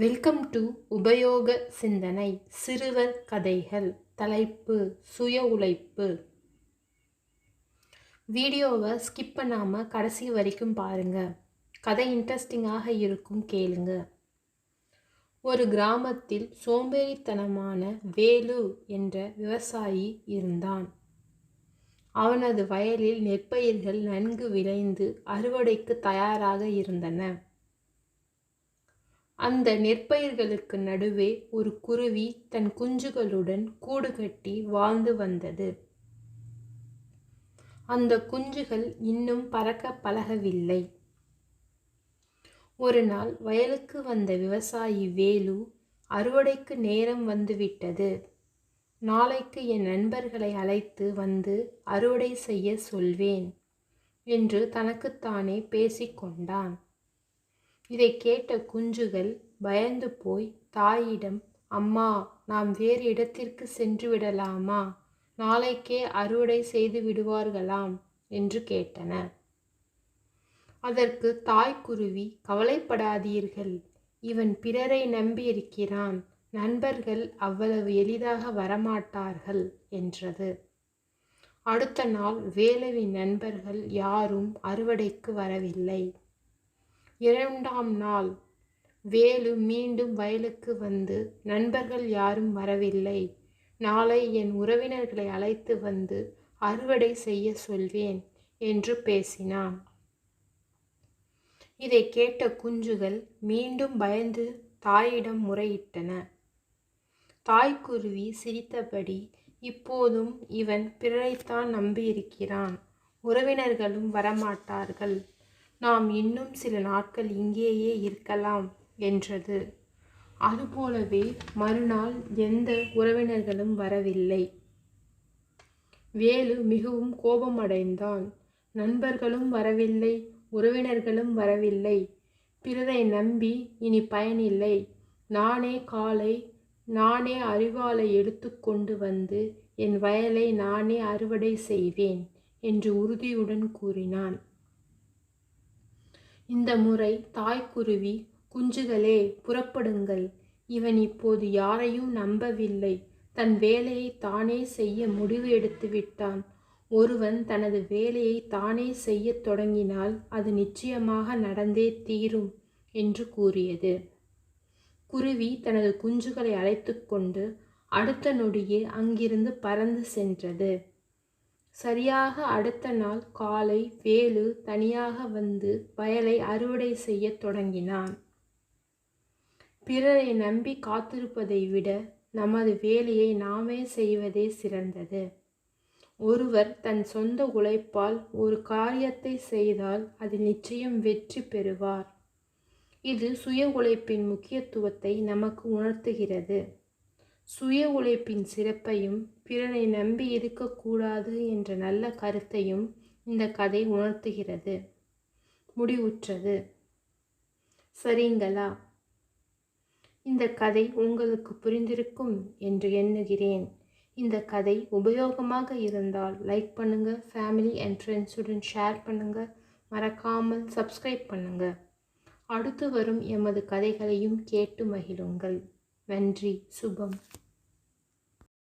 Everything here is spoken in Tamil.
வெல்கம் டு உபயோக சிந்தனை சிறுவர் கதைகள் தலைப்பு சுய உழைப்பு. வீடியோவை ஸ்கிப் பண்ணாமல் கடைசி வரைக்கும் பாருங்கள் கதை இன்ட்ரெஸ்டிங்காக இருக்கும் கேளுங்க. ஒரு கிராமத்தில் சோம்பேறித்தனமான வேலு என்ற விவசாயி இருந்தான். அவனது வயலில் நெற்பயிர்கள் நன்கு விளைந்து அறுவடைக்கு தயாராக இருந்தன. அந்த நெற்பயிர்களுக்கு நடுவே ஒரு குருவி தன் குஞ்சுகளுடன் கூடு கட்டி வாழ்ந்து வந்தது. அந்த குஞ்சுகள் இன்னும் பறக்க பழகவில்லை. ஒரு நாள் வயலுக்கு வந்த விவசாயி வேலு அறுவடைக்கு நேரம் வந்துவிட்டது. நாளைக்கு என் நண்பர்களை அழைத்து வந்து அறுவடை செய்ய சொல்வேன் என்று தனக்குத்தானே பேசிக்கொண்டான். இதை கேட்ட குஞ்சுகள் பயந்து போய் தாயிடம் அம்மா நாம் வேறு இடத்திற்கு சென்று விடலாமா? நாளைக்கே அறுவடை செய்து விடுவார்களாம் என்று கேட்டன அதற்கு தாய்க்குருவி கவலைப்படாதீர்கள் இவன் பிறரை நம்பியிருக்கிறான் நண்பர்கள் அவ்வளவு எளிதாக வரமாட்டார்கள் என்றது. அடுத்த நாள் வேலுவின் நண்பர்கள் யாரும் அறுவடைக்கு வரவில்லை. இரண்டாம் நாள். வேலு மீண்டும் வயலுக்கு வந்து நண்பர்கள் யாரும் வரவில்லை. நாளை என் உறவினர்களை அழைத்து வந்து அறுவடை செய்ய சொல்வேன் என்று பேசினான். இதை கேட்ட குஞ்சுகள் மீண்டும் பயந்து தாயிடம் முறையிட்டன. தாய்க்குருவி சிரித்தபடி இப்போதும் இவன் பிறரைத்தான் நம்பியிருக்கிறான். உறவினர்களும் வரமாட்டார்கள். நாம் இன்னும் சில நாட்கள் இங்கேயே இருக்கலாம் என்றது. அதுபோலவே மறுநாள் எந்த உறவினர்களும் வரவில்லை. வேலு மிகவும் கோபமடைந்தான். நண்பர்களும் வரவில்லை உறவினர்களும் வரவில்லை. பிறரை நம்பி இனி பயனில்லை. நானே காலை நானே அறிவாலை எடுத்துக்கொண்டு வந்து என் வயலை நானே அறுவடை செய்வேன் என்று உறுதியுடன் கூறினான். இந்த முறை தாய்க்குருவி குஞ்சுகளே புறப்படுங்கள். இவன் இப்போது யாரையும் நம்பவில்லை. தன் வேலையை தானே செய்ய முடிவு எடுத்து விட்டான். ஒருவன் தனது வேலையை தானே செய்ய தொடங்கினால் அது நிச்சயமாக நடந்தே தீரும் என்று கூறியது. குருவி தனது குஞ்சுகளை அழைத்து கொண்டு அடுத்த நொடியே அங்கிருந்து பறந்து சென்றது. சரியாக அடுத்த நாள் காலை வேலு தனியாக வந்து வயலை அறுவடை செய்ய தொடங்கினான். பிறரை நம்பி காத்திருப்பதை விட நமது வேலையை நாமே செய்வதே சிறந்தது. ஒருவர் தன் சொந்த உழைப்பால் ஒரு காரியத்தை செய்தால் அது நிச்சயம் வெற்றி பெறுவார். இது சுய உழைப்பின் முக்கியத்துவத்தை நமக்கு உணர்த்துகிறது. சுய உழைப்பின் சிறப்பையும் பிறனை நம்பி இருக்கக்கூடாது என்ற நல்ல கருத்தையும் இந்த கதை உணர்த்துகிறது. முடிவுற்றது. சரிங்களா? இந்த கதை உங்களுக்கு புரிந்திருக்கும் என்று எண்ணுகிறேன். இந்த கதை உபயோகமாக இருந்தால் லைக் பண்ணுங்கள் ஃபேமிலி அண்ட் ஃப்ரெண்ட்ஸுடன் ஷேர் பண்ணுங்கள் மறக்காமல் சப்ஸ்கிரைப் பண்ணுங்கள் அடுத்து வரும் எமது கதைகளையும் கேட்டு மகிழுங்கள். நன்றி. சுபம்.